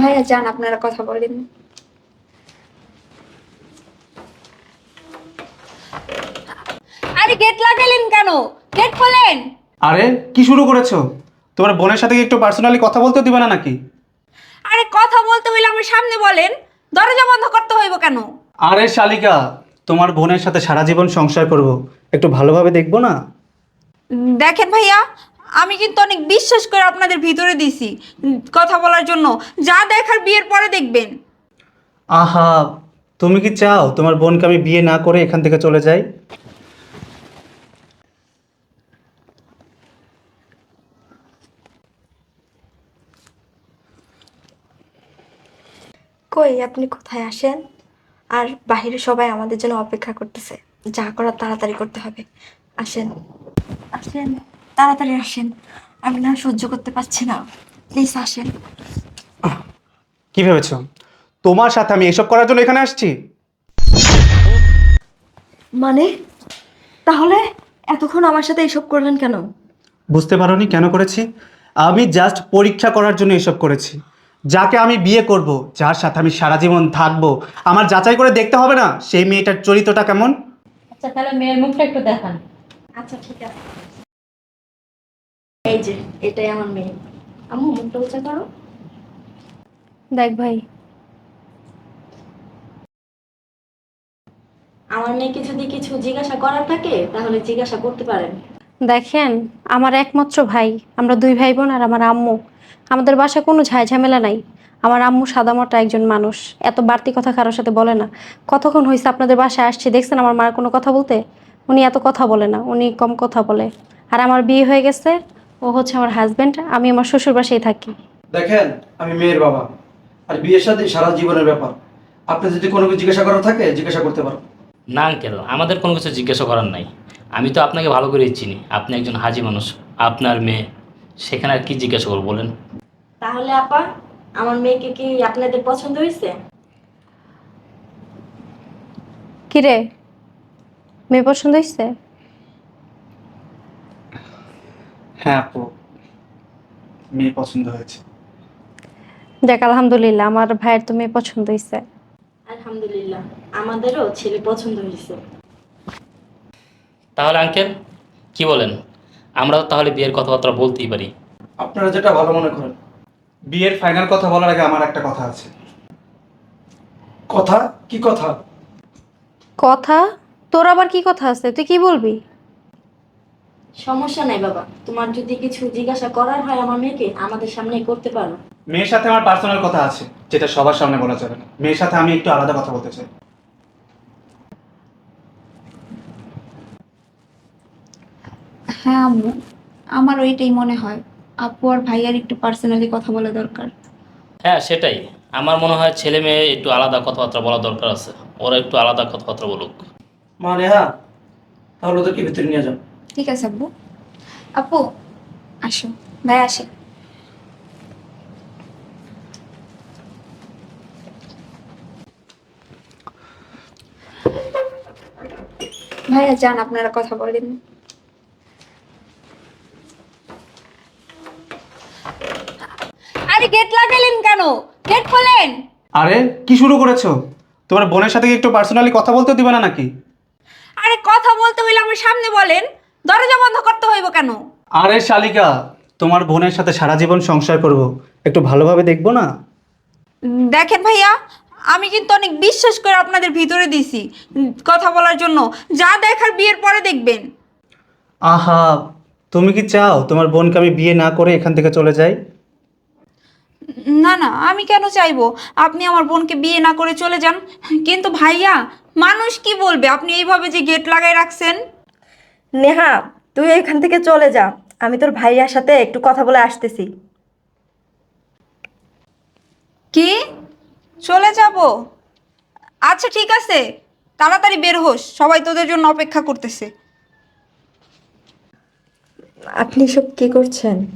ভাইয়া যান আপনারা কথা বলেন। আরে গেট লাগালেন কেন? গেট খোলেন? আরে কি শুরু করেছ? তোমার বোনের সাথে কি একটু পার্সোনালি কথা বলতে দিবে না নাকি? আরে কথা বলতে হইলে আমার সামনে বলেন। দরজা বন্ধ করতে হইব কেন? আরে শালিকা তোমার বোনের সাথে সারা জীবন সংসার করব। একটু ভালোভাবে দেখব না? দেখেন ভাইয়া আমি কিন্তু অনেক বিশ্বাস করে আপনাদের ভিতরে দিছি কথা বলার জন্য। যা দেখার বিয়ের পরে দেখবেন। আহা তুমি কি চাও তোমার বোনকে আমি বিয়ে না করে এখান থেকে চলে যাই? কই আপনি কোথায় আসেন? আর বাইরে সবাই আমাদের জন্য অপেক্ষা করতেছে। যা করার তাড়াতাড়ি করতে হবে। আসেন। আসেন। তাড়াতাড়ি আসেন। আমি না সহ্য করতে পারছি না। প্লিজ আসেন। কি ভেবেছো? তোমার সাথে আমি এসব করার জন্য এখানে আসছি? মানে? তাহলে এতক্ষণ আমার সাথে এসব করলেন কেন? বুঝতে পারোনি কেন করেছি? আমি জাস্ট পরীক্ষা করার জন্য এসব করেছি। যাকে আমি বিয়ে করব যার সাথে আমি সারা জীবন থাকব আমার যাচাই করে দেখতে হবে না সেই মেয়েটার চরিত্রটা কেমন? আচ্ছা তাহলে মেয়ের মুখটা একটু দেখান। আচ্ছা ঠিক আছে। এই যে এটাই আমার মেয়ে আম্মু মুখটা উঁচা করো। দেখ ভাই। আমার মেয়েকে যদি কিছু জিজ্ঞাসা করার থাকে তাহলে জিজ্ঞাসা করতে পারেন। দেখেন আমার একমাত্র ভাই আমরা দুই ভাই বোন আর আমার আম্মু। আমাদের বাসায় কোনো ঝামেলা নাই। আমার আম্মু সাদামাটা একজন মানুষ। এত বাড়তি কথা কারোর সাথে বলে না। কতক্ষণ হয়েছে আপনাদের বাসায় আসছে? দেখছেন আমার মার কোনো কথা বলতে? উনি এত কথা বলে না উনি কম কথা বলে। আর আমার বিয়ে হয়ে গেছে ও হচ্ছে আমার হাজবেন্ড আমি আমার শ্বশুর বাসায় থাকি। দেখেন আমি মেয়ের বাবা। আর বিয়ের সাথে সারা জীবনের ব্যাপার। আপনি যদি কোনো কিছু জিজ্ঞাসা করার থাকে জিজ্ঞাসা করতে পারেন। না আঙ্কেল আমাদের কোনো কিছু জিজ্ঞাসা করার নাই। আমি তো আপনাকে ভালো করেই চিনি। আপনি একজন হাজি মানুষ আপনার মেয়ে সেখানে আর কি জিজ্ঞাসা করব বলেন? তাহলে আপা আমার মেয়েকে কি আপনাদের পছন্দ হয়েছে? কিরে মেয়ে পছন্দ হয়েছে? হ্যাঁ আপু মেয়ে পছন্দ হয়েছে। দেখ আলহামদুলিল্লাহ আমার ভাইয়ের তো মেয়ে পছন্দ হয়েছে আলহামদুলিল্লাহ আমাদেরও ছেলে পছন্দ হয়েছে তাহলে আঙ্কেল কি বলেন? আমরা তো তাহলে বিয়ের কথাবার্তা বলতেই পারি। আপনারা যেটা ভালো মনে করেন বিয়ের ফাইনাল কথা বলার আগে আমার একটা কথা আছে। কথা? কি কথা? কথা? তোর আবার কি কথা আছে? তুই কি বলবি? সমস্যা নাই বাবা। তোমার যদি কিছু জিজ্ঞাসা করার হয় আমার মেয়েকে আমাদের সামনে করতে পারো। মেয়ের সাথে আমার পার্সোনাল কথা আছে যেটা সবার সামনে বলা যাবে না। মেয়ের সাথে আমি একটু আলাদা কথা বলতে চাই। হ্যাঁ আম্মু। আমার ওইটাই মনে হয়। আপু আর ভাইয়ার একটু পার্সোনালি কথা বলা দরকার। হ্যাঁ সেটাই। আমার মনে হয় ছেলে মেয়ে একটু আলাদা কথাবার্তা বলা দরকার আছে। ওরা একটু আলাদা কথাবার্তা বলুক। মানে হ্যাঁ তাহলে ওদেরকে ভিতরে নিয়ে যাও। ঠিক আছে আব্বু। আপু আসো। ভাই আসে। ভাইয়া যান আপনারা কথা বলেন আরে গেট লাগালেন কেন? গেট খোলেন। আরে কি শুরু করেছ? তোমার বোনের সাথে কি একটু পার্সোনালি কথা বলতে দিবে না নাকি? আরে কথা বলতে হইলে আমার সামনে বলেন। দরজা বন্ধ করতে হইব কেন? আরে শালিকা তোমার বোনের সাথে সারা জীবন সংসার করব। একটু ভালোভাবে দেখব না? দেখেন ভাইয়া আমি কিন্তু অনেক বিশ্বাস করে আপনাদের ভিতরে দিছি কথা বলার জন্য। যা দেখার বিয়ের পরে দেখবেন। আহা তুমি কি চাও তোমার বোনকে আমি বিয়ে না করে এখান থেকে চলে যাই? না না আমি কেন চাইব? আপনি আমার বোনকে বিয়ে না করে চলে যান। কিন্তু ভাইয়া মানুষ কি বলবে? আপনি এইভাবে যে গেট লাগাই রাখছেন। নেহা তুই এখান থেকে চলে যা। আমি তোর ভাইয়ার সাথে একটু কথা বলে আসতেছি। কি? চলে যাব? আচ্ছা ঠিক আছে। তাড়াতাড়ি বের হোস। সবাই তোদের জন্য অপেক্ষা করতেছে। আপনি সব কি করছেন?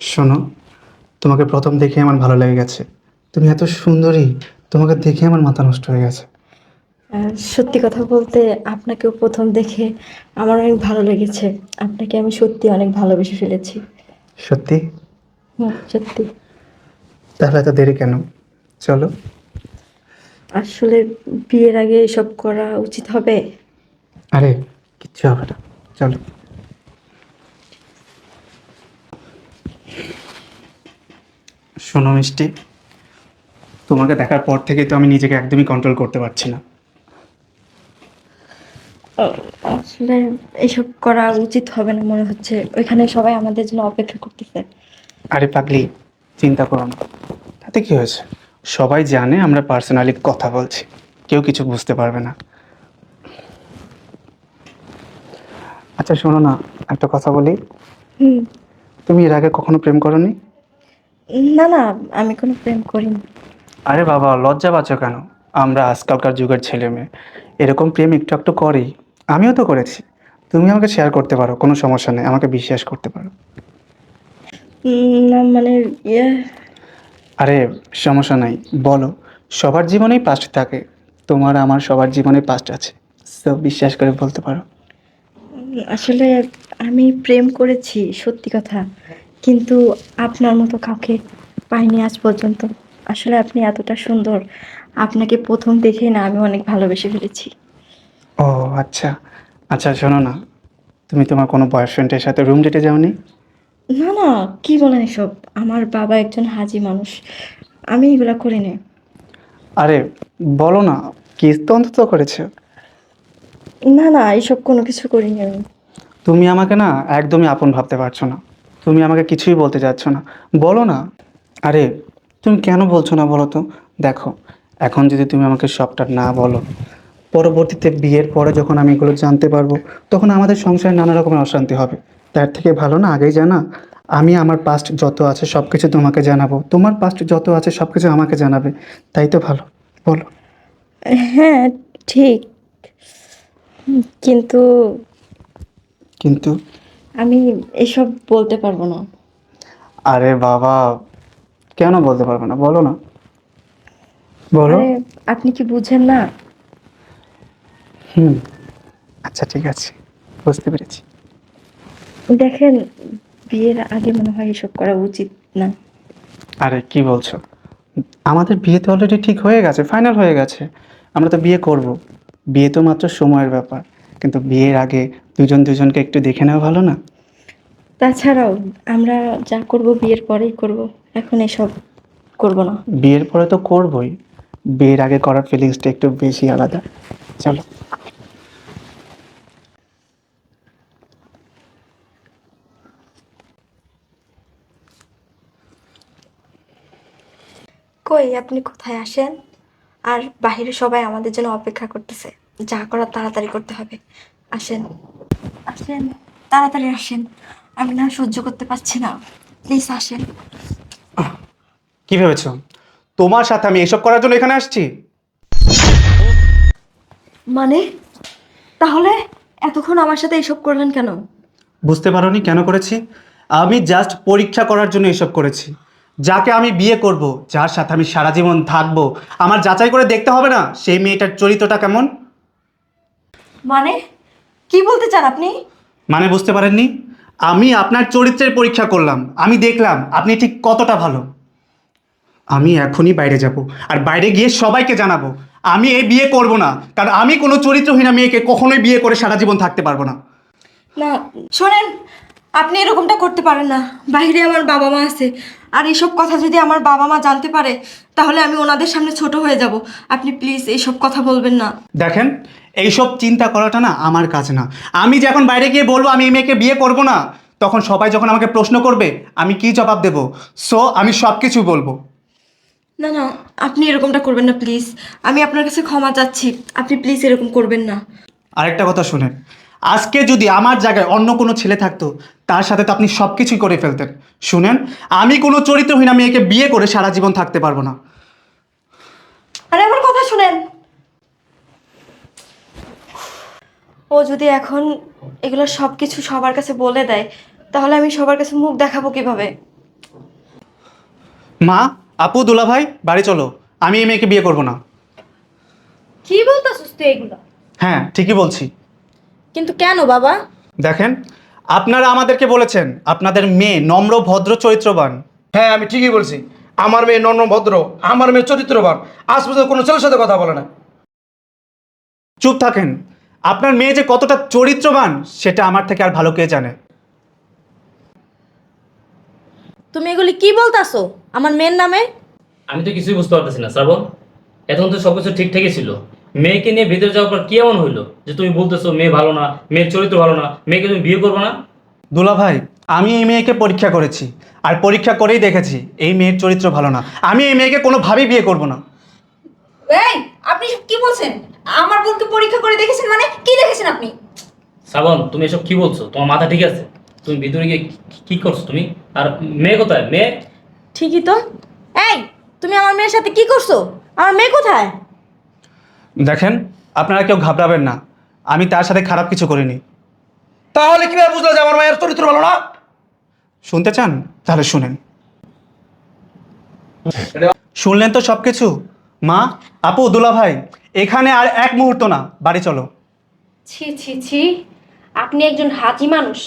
শোনো তোমাকে প্রথম দেখে আমার ভালো লেগে গেছে। তুমি এত সুন্দরী তোমাকে দেখে আমার মাথা নষ্ট হয়ে গেছে। সত্যি কথা বলতে আপনাকেও প্রথম দেখে আমার অনেক ভালো লেগেছে। আপনাকে আমি সত্যি অনেক ভালোবেসে ফেলেছি। সত্যি? হুম সত্যি। তাহলে এত দেরি কেন? চলো। আসলে বিয়ের আগে এসব করা উচিত হবে? আরে কিচ্ছু হবে না। চলো। শোনো মিষ্টি তোমাকে দেখার পর থেকে তো আমি নিজেকে একদমই কন্ট্রোল করতে পারছি না। আসলে এসব করা উচিত হবে না মনে হচ্ছে। ওইখানে সবাই আমাদের জন্য অপেক্ষা করতেছে। আরে পাগলি চিন্তা করো না। তাতে কি হয়েছে? সবাই জানে আমরা পার্সোনালি কথা বলছি। কেউ কিছু বুঝতে পারবে না। আচ্ছা শোনো না একটা কথা বলি। হুম। তুমি এর আগে কখনো প্রেম করনি? না না আমি কোনো প্রেম করিনি। আরে বাবা লজ্জা পাচ্ছ কেন? আমরা আজকালকার যুগের ছেলে মেয়ে এরকম প্রেম একটু একটু করি। আমিও তো করেছি। তুমি আমাকে শেয়ার করতে পারো কোনো সমস্যা নেই আমাকে বিশ্বাস করতে পারো। না মানে ইয়ে। আরে সমস্যা নাই বলো সবার জীবনেই পাস্ট থাকে তোমার আমার সবার জীবনে পাস্ট আছে তো বিশ্বাস করে বলতে পারো। আসলে আমি প্রেম করেছি সত্যি কথা কিন্তু আপনার মতো কাউকে পাইনি আজ পর্যন্ত। আসলে আপনি এতটা সুন্দর আপনাকে প্রথম দেখেই না আমি অনেক ভালোবেসে ফেলেছি। ও আচ্ছা। আচ্ছা শোনো না। তুমি তোমার কোনো বয়ফ্রেন্ডের সাথে রুম ডেটে যাওনি? না না কি বলেন এসব? আমার বাবা একজন হাজি মানুষ। আমি এগুলা করি না আরে বলো না কিস তো অন্তত করেছে? না না এইসব কোনো কিছু করিনি আমি। তুমি আমাকে না একদমই আপন ভাবতে পারছ না। তুমি আমাকে কিছুই বলতে যাচ্ছ না। বলো না। আরে তুমি কেন বলছো না বলো তো? দেখো এখন যদি তুমি আমাকে সবটা না বলো পরবর্তীতে বিয়ের পরে যখন আমি এগুলো জানতে পারব তখন আমাদের সংসারে নানা রকমের অশান্তি হবে। তার থেকে ভালো না আগেই জানা। আমি আমার পাস্ট যত আছে সব কিছু তোমাকে জানাব। তোমার পাস্ট যত আছে সব কিছু আমাকে জানাবে। তাই তো ভালো। বলো। হ্যাঁ ঠিক। কিন্তু কিন্তু? আমি এসব বলতে পারব না। আরে বাবা কেন বলতে পারব না? বলো না। বলো। আপনি কি বুঝেন না? হুম। আচ্ছা ঠিক আছে। বুঝতে পেরেছি। দেখেন বিয়ের আগে মনে হয় এসব করা উচিত না। আরে কি বলছো? আমাদের বিয়ে তো অলরেডি ঠিক হয়ে গেছে ফাইনাল হয়ে গেছে। আমরা তো বিয়ে করব। বিয়ে তো মাত্র সময়ের ব্যাপার। কিন্তু বিয়ের আগে দুজন দুজনকে একটু দেখে নেওয়া ভালো না? তাছাড়াও আমরা যা করব বিয়ের পরেই করব। এখন এসব করব না। বিয়ের পরে তো করবই। বিয়ের আগে করার ফিলিংসটা একটু বেশি আলাদা। চলো। কই আপনি কোথায় আসেন? আর বাইরে সবাই আমাদের জন্য অপেক্ষা করতেছে। যা করার তাড়াতাড়ি করতে হবে। আসেন। আসেন। তাড়াতাড়ি আসেন। আমি না সহ্য করতে পারছি না। প্লিজ আসেন। কি ভেবেছো? তোমার সাথে আমি এসব করার জন্য এখানে আসছি? মানে? তাহলে এতক্ষণ আমার সাথে এসব করলেন কেন? বুঝতে পারোনি কেন করেছি? আমি জাস্ট পরীক্ষা করার জন্য এসব করেছি। যাকে আমি বিয়ে করব যার সাথে আমি সারা জীবন থাকব আমার যাচাই করে দেখতে হবে না সেই মেয়েটার চরিত্রটা কেমন? মানে? কি বলতে চান আপনি? মানে বুঝতে পারেননি? আমি আপনার চরিত্রের পরীক্ষা করলাম আমি দেখলাম আপনি ঠিক কতটা ভালো। আমি এখনই বাইরে যাব আর বাইরে গিয়ে সবাইকে জানাব আমি এই বিয়ে করব না কারণ আমি কোনো চরিত্রহীনা মেয়েকে কখনোই বিয়ে করে সারা জীবন থাকতে পারব না। না শোনেন আপনি এরকমটা করতে পারেন না। বাইরে আমার বাবা মা আছে। আর এইসব কথা যদি আমার বাবা মা জানতে পারে তাহলে আমি ওনাদের সামনে ছোট হয়ে যাব। আপনি প্লিজ এইসব কথা বলবেন না। দেখেন এইসব চিন্তা করাটা না আমার কাজ না। আমি যখন বাইরে গিয়ে বলব আমি এই মেয়েকে বিয়ে করব না তখন সবাই যখন আমাকে প্রশ্ন করবে আমি কি জবাব দেব? সো আমি সব কিছু বলব। না না আপনি এরকমটা করবেন না প্লিজ। আমি আপনার কাছে ক্ষমা চাচ্ছি। আপনি প্লিজ এরকম করবেন না। আরেকটা কথা শুনেন। আজকে যদি আমার জায়গায় অন্য কোনো ছেলে থাকতো তার সাথে তো আপনি সব কিছুই করে ফেলতেন। শুনেন আমি কোনো চরিত্রহীনা মেয়েকে বিয়ে করে সারা জীবন থাকতে পারব না। আরে আমার কথা শুনেন। ও যদি এখন এগুলো সব কিছু সবার কাছে বলে দেয় তাহলে আমি সবার কাছে মুখ দেখাবো কীভাবে? মা আপু দুলা ভাই বাড়ি চলো। আমি এই মেয়েকে বিয়ে করব না। কি বলতেছিস তুই এগুলো? হ্যাঁ ঠিকই বলছি। কিন্তু কেন বাবা? দেখেন আপনারা আমাদেরকে বলেছেন আপনাদের মেয়ে নম্র ভদ্র চরিত্রবান। হ্যাঁ আমি ঠিকই বলছি। আমার মেয়ে নম্রভদ্র আমার মেয়ে চরিত্রবান। আজ পর্যন্ত কোনো ছেলের সাথে কথা বলে না। চুপ থাকেন। আপনার মেয়ে যে কতটা চরিত্রবান সেটা আমার থেকে আর ভালো কে জানে। তুমি এগুলি কি বলতাছো? আমার মেয়ের নামে? আমি তো কিছুই বুঝতে পারতেছি না শ্রাবণ। এখন তো সব কিছু ঠিকঠাকই ছিল। মেয়েকে নিয়ে ভিতরে যাওয়ার পর কি এমন হইল? যে তুমি বলতেছো মেয়ে ভালো না মেয়ের চরিত্র ভালো না মেয়েকে তুমি বিয়ে করব না? দুলা ভাই আমি এই মেয়েকে পরীক্ষা করেছি। আর পরীক্ষা করেই দেখেছি এই মেয়ের চরিত্র ভালো না। আমি এই মেয়েকে কোনোভাবেই বিয়ে করব না। এই আপনি কি বলছেন? আমার বোনকে পরীক্ষা করে দেখেছেন মানে? কি দেখেছেন আপনি? শ্রাবণ তুমি এসব কি বলছো? তোমার মাথা ঠিক আছে? তুমি ভিতরে গিয়ে কি- কি করছ তুমি? আর মেয়ে কোথায়? মেয়ে? ঠিকই তো। এই তুমি আমার মেয়ের সাথে কি করছ? আমার মেয়ে কোথায়? দেখেন, আপনারা কেউ ঘাবড়াবেন না। আমি তার সাথে খারাপ কিছু করিনি। তাহলে কীভাবে বুঝলো যে আমার মায়ের চরিত্র ভালো না? শুনতে চান? তাহলে শুনেন। শুনলেন তো সব কিছু মা, আপু দুলা ভাই এখানে আর এক মুহূর্ত না। বাড়ি চলো। ছি ছি ছি। আপনি একজন হাজি মানুষ।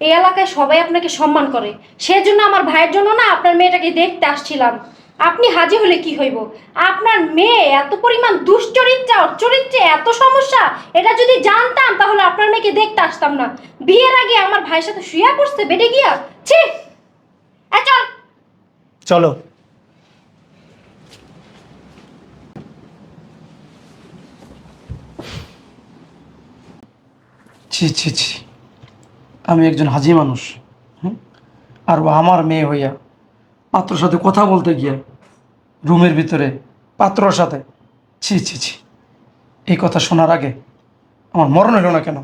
এই এলাকায় সবাই আপনাকে সম্মান করে। সেজন্য আমার ভাইয়ের জন্য না আপনার মেয়েটাকে দেখতে আসছিলাম। আপনি হাজি হলে কি হইব? আপনার মেয়ে এত পরিমাণ দুশ্চরিত্রা ওর চরিত্রে এত সমস্যা এটা যদি জানতাম তাহলে আপনার মেয়েকে দেখতে আসতাম না। বিয়ের আগে আমার ভাইয়ের সাথে শুয়া পড়ছে বেডে গিয়া? ছি! চল! চলো। ছি ছি ছি। আমি একজন হাজি মানুষ হুম? আর ও আমার মেয়ে হইয়া পাত্রর সাথে কথা বলতে গিয়ে, রুমের ভিতরে, পাত্রর সাথে, ছি ছি ছি। এই কথা শোনার আগে আমার মরণ হলো না কেন?